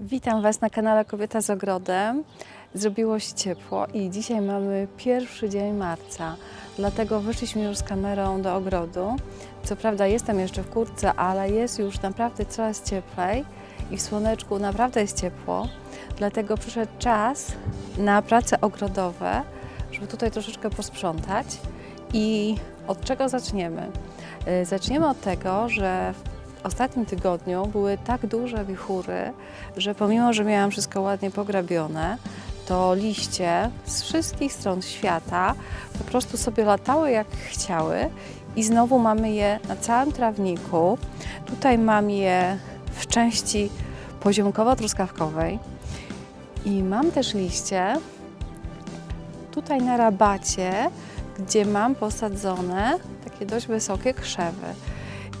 Witam Was na kanale Kobieta z Ogrodem. Zrobiło się ciepło i dzisiaj mamy pierwszy dzień marca, dlatego wyszliśmy już z kamerą do ogrodu. Co prawda jestem jeszcze w kurtce, ale jest już naprawdę coraz cieplej i w słoneczku naprawdę jest ciepło, dlatego przyszedł czas na prace ogrodowe, żeby tutaj troszeczkę posprzątać. I od czego zaczniemy? Y, Zaczniemy od tego, że w ostatnim tygodniu były tak duże wichury, że pomimo, że miałam wszystko ładnie pograbione, to liście z wszystkich stron świata po prostu sobie latały jak chciały i znowu mamy je na całym trawniku. Tutaj mam je w części poziomkowo-truskawkowej i mam też liście tutaj na rabacie, gdzie mam posadzone takie dość wysokie krzewy.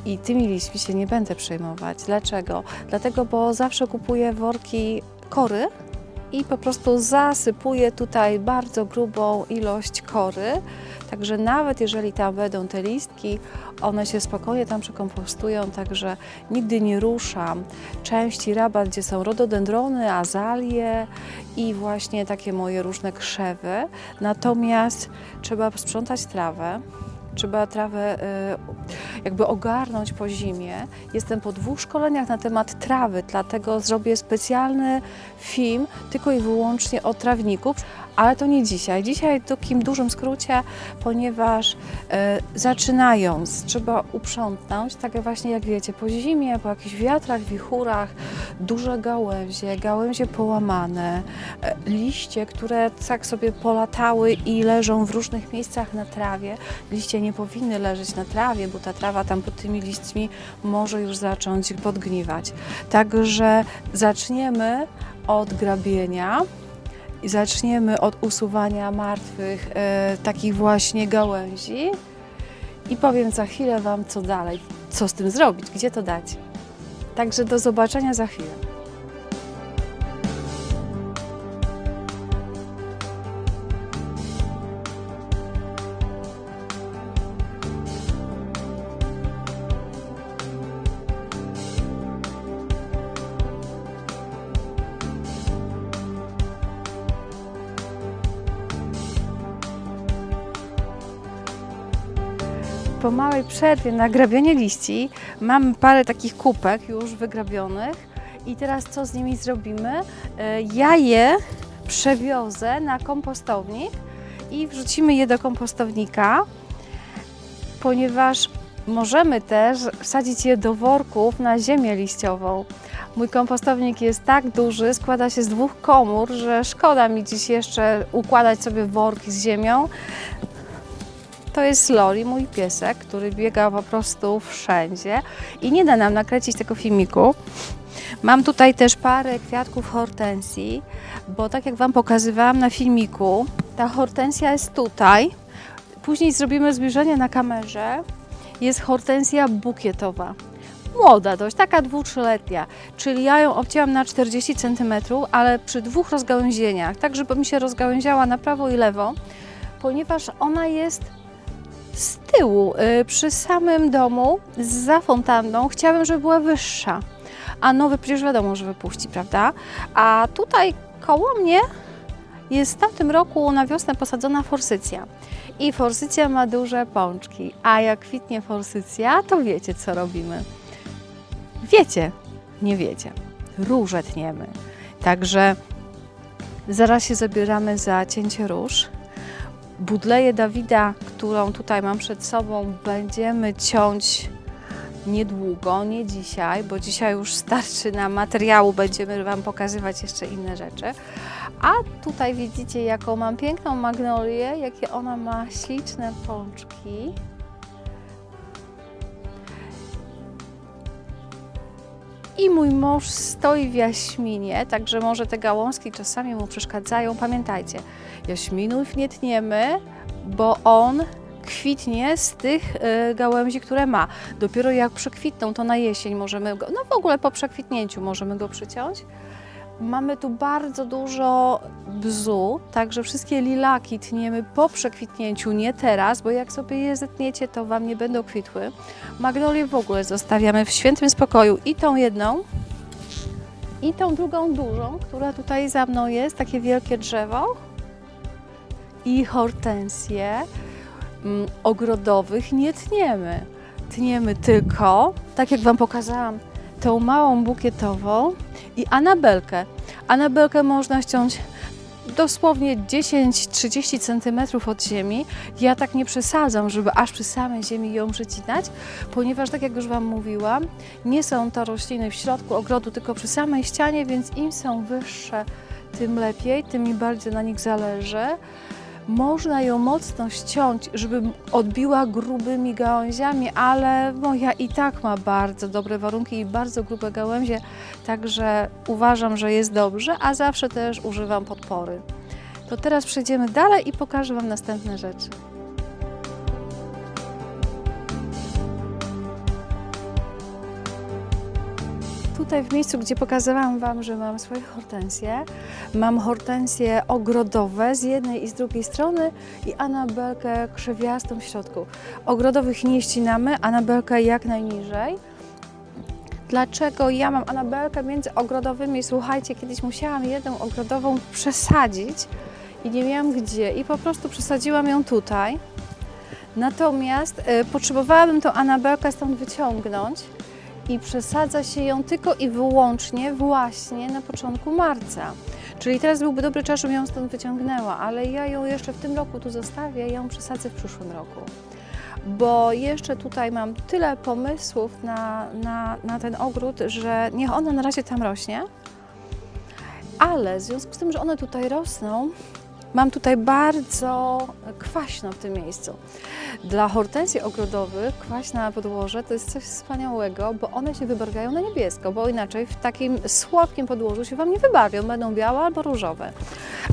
I tymi liśćmi się nie będę przejmować. Dlaczego? Dlatego, bo zawsze kupuję worki kory i po prostu zasypuję tutaj bardzo grubą ilość kory. Także nawet jeżeli tam będą te listki, one się spokojnie tam przekompostują, także nigdy nie ruszam części rabat, gdzie są rododendrony, azalie i właśnie takie moje różne krzewy. Natomiast trzeba sprzątać trawę, trzeba trawę y, jakby ogarnąć po zimie. Jestem po dwóch szkoleniach na temat trawy, dlatego zrobię specjalny film tylko i wyłącznie o trawniku, ale to nie dzisiaj. Dzisiaj w takim dużym skrócie, ponieważ y, zaczynając trzeba uprzątnąć, tak właśnie jak wiecie, po zimie, po jakichś wiatrach, wichurach, duże gałęzie, gałęzie połamane, e, liście, które tak sobie polatały i leżą w różnych miejscach na trawie. Liście nie powinny leżeć na trawie, bo ta trawa tam pod tymi liśćmi może już zacząć podgniwać. Także zaczniemy od grabienia i zaczniemy od usuwania martwych e, takich właśnie gałęzi i powiem za chwilę Wam co dalej, co z tym zrobić, gdzie to dać. Także do zobaczenia za chwilę. Po małej przerwie na grabienie liści mamy parę takich kupek już wygrabionych i teraz co z nimi zrobimy? E, Ja je przewiozę na kompostownik i wrzucimy je do kompostownika, ponieważ możemy też wsadzić je do worków na ziemię liściową. Mój kompostownik jest tak duży, składa się z dwóch komór, że szkoda mi dziś jeszcze układać sobie worki z ziemią. To jest Loli, mój piesek, który biega po prostu wszędzie i nie da nam nakręcić tego filmiku. Mam tutaj też parę kwiatków hortensji, bo tak jak Wam pokazywałam na filmiku, ta hortensja jest tutaj. Później zrobimy zbliżenie na kamerze. Jest hortensja bukietowa. Młoda dość, taka dwu, trzyletnia. Czyli ja ją obcięłam na 40 cm, ale przy dwóch rozgałęzieniach, tak żeby mi się rozgałęziała na prawo i lewo, ponieważ ona jest tyłu, y, przy samym domu, za fontanną, chciałabym, żeby była wyższa. A nowy przecież wiadomo, że wypuści, prawda? A tutaj koło mnie jest w tamtym roku na wiosnę posadzona forsycja. I forsycja ma duże pączki. A jak kwitnie forsycja, to wiecie, co robimy. Wiecie, nie wiecie. Róże tniemy. Także zaraz się zabieramy za cięcie róż. Budleję Dawida, którą tutaj mam przed sobą, będziemy ciąć niedługo, nie dzisiaj, bo dzisiaj już starczy nam materiału, będziemy Wam pokazywać jeszcze inne rzeczy. A tutaj widzicie, jaką mam piękną magnolię, jakie ona ma śliczne pączki. I mój mąż stoi w jaśminie, także może te gałązki czasami mu przeszkadzają. Pamiętajcie, jaśminów nie tniemy, bo on kwitnie z tych y, gałęzi, które ma. Dopiero jak przekwitną, to na jesień możemy go, no w ogóle po przekwitnięciu możemy go przyciąć. Mamy tu bardzo dużo bzu, także wszystkie lilaki tniemy po przekwitnięciu, nie teraz, bo jak sobie je zetniecie, to Wam nie będą kwitły. Magnolie w ogóle zostawiamy w świętym spokoju i tą jedną, I tą drugą dużą, która tutaj za mną jest, takie wielkie drzewo. I hortensje mm, ogrodowych nie tniemy. Tniemy tylko, tak jak Wam pokazałam, tą małą bukietową i anabelkę. Anabelkę można ściąć dosłownie 10-30 cm od ziemi. Ja tak nie przesadzam, żeby aż przy samej ziemi ją przecinać, ponieważ tak jak już Wam mówiłam, nie są to rośliny w środku ogrodu, tylko przy samej ścianie, więc im są wyższe, tym lepiej, tym mi bardziej na nich zależy. Można ją mocno ściąć, żeby odbiła grubymi gałęziami, ale moja i tak ma bardzo dobre warunki i bardzo grube gałęzie, także uważam, że jest dobrze, a zawsze też używam podpory. To teraz przejdziemy dalej i pokażę Wam następne rzeczy. Tutaj w miejscu, gdzie pokazywałam Wam, że mam swoje hortensje, mam hortensje ogrodowe z jednej i z drugiej strony i anabelkę krzewiastą w środku. Ogrodowych nie ścinamy, anabelkę jak najniżej. Dlaczego ja mam anabelkę między ogrodowymi? Słuchajcie, kiedyś musiałam jedną ogrodową przesadzić i nie miałam gdzie i po prostu przesadziłam ją tutaj. Natomiast y, potrzebowałabym tą anabelkę stąd wyciągnąć i przesadza się ją tylko i wyłącznie właśnie na początku marca. Czyli teraz byłby dobry czas, żebym ją stąd wyciągnęła, ale ja ją jeszcze w tym roku tu zostawię i ją przesadzę w przyszłym roku. Bo jeszcze tutaj mam tyle pomysłów na, na, na ten ogród, że niech ona na razie tam rośnie. Ale w związku z tym, że one tutaj rosną, mam tutaj bardzo kwaśno w tym miejscu. Dla hortensji ogrodowych kwaśne podłoże to jest coś wspaniałego, bo one się wybarwiają na niebiesko, bo inaczej w takim słodkim podłożu się Wam nie wybarwią, będą białe albo różowe.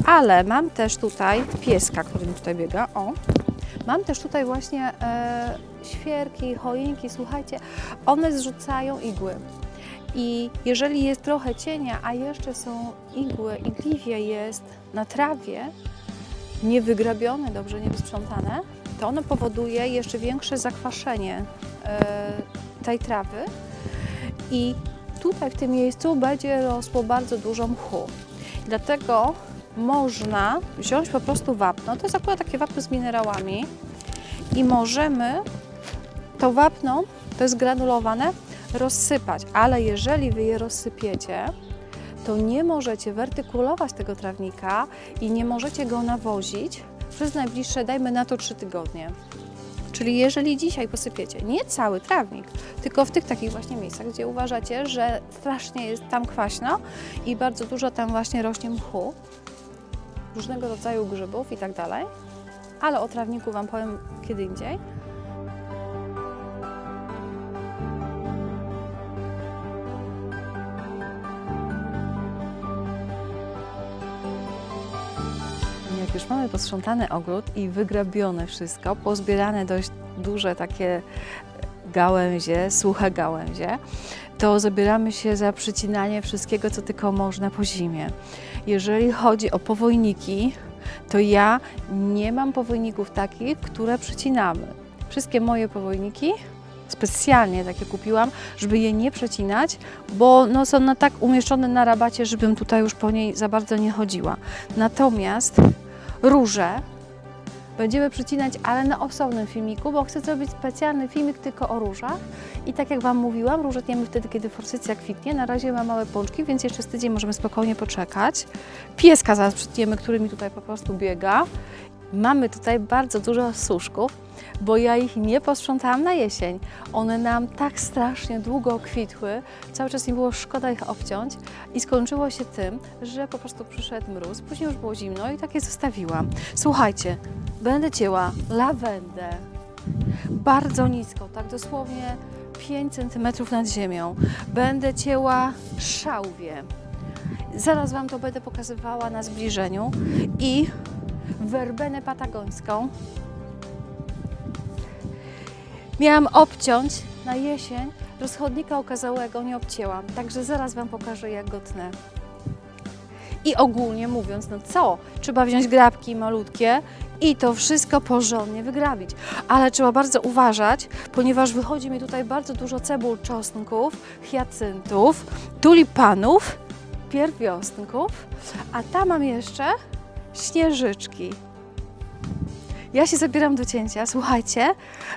Ale mam też tutaj pieska, który mi tutaj biega, o. Mam też tutaj właśnie e, świerki, choinki, słuchajcie, one zrzucają igły. I jeżeli jest trochę cienia, a jeszcze są igły, igliwie jest na trawie, niewygrabione, dobrze niewysprzątane, to ono powoduje jeszcze większe zakwaszenie e, tej trawy. I tutaj w tym miejscu będzie rosło bardzo dużo mchu. Dlatego można wziąć po prostu wapno, to jest akurat takie wapno z minerałami. I możemy to wapno, to jest granulowane, rozsypać, ale jeżeli Wy je rozsypiecie, to nie możecie wertykulować tego trawnika i nie możecie go nawozić przez najbliższe, dajmy na to 3 tygodnie. Czyli jeżeli dzisiaj posypiecie nie cały trawnik, tylko w tych takich właśnie miejscach, gdzie uważacie, że strasznie jest tam kwaśno i bardzo dużo tam właśnie rośnie mchu, różnego rodzaju grzybów i tak dalej, ale o trawniku Wam powiem kiedy indziej. Mamy posprzątany ogród i wygrabione wszystko, pozbierane dość duże takie gałęzie, suche gałęzie, to zabieramy się za przycinanie wszystkiego, co tylko można po zimie. Jeżeli chodzi o powojniki, to ja nie mam powojników takich, które przycinamy. Wszystkie moje powojniki specjalnie takie kupiłam, żeby je nie przecinać, bo no, są na tak umieszczone na rabacie, żebym tutaj już po niej za bardzo nie chodziła. Natomiast róże będziemy przycinać, ale na osobnym filmiku, bo chcę zrobić specjalny filmik tylko o różach. I tak jak Wam mówiłam, róże tniemy wtedy, kiedy forsycja kwitnie. Na razie ma małe pączki, więc jeszcze z tydzień możemy spokojnie poczekać. Pieska zaraz przytniemy, który mi tutaj po prostu biega. Mamy tutaj bardzo dużo suszków, bo ja ich nie posprzątałam na jesień. One nam tak strasznie długo kwitły, cały czas mi było szkoda ich obciąć i skończyło się tym, że po prostu przyszedł mróz, później już było zimno i tak je zostawiłam. Słuchajcie, będę cięła lawendę bardzo nisko, tak dosłownie 5 cm nad ziemią. Będę cięła szałwię. Zaraz Wam to będę pokazywała na zbliżeniu i werbenę patagońską. Miałam obciąć na jesień, rozchodnika okazałego nie obcięłam, także zaraz Wam pokażę jak go tnę. I ogólnie mówiąc, no co? Trzeba wziąć grabki malutkie i to wszystko porządnie wygrabić. Ale trzeba bardzo uważać, ponieważ wychodzi mi tutaj bardzo dużo cebul, czosnków, hiacyntów, tulipanów pierwiostnków, a tam mam jeszcze śnieżyczki. Ja się zabieram do cięcia. Słuchajcie,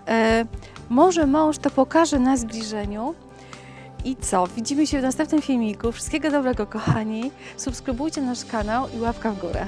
e, może mąż to pokaże na zbliżeniu. I co? Widzimy się w następnym filmiku. Wszystkiego dobrego, kochani. Subskrybujcie nasz kanał i łapka w górę.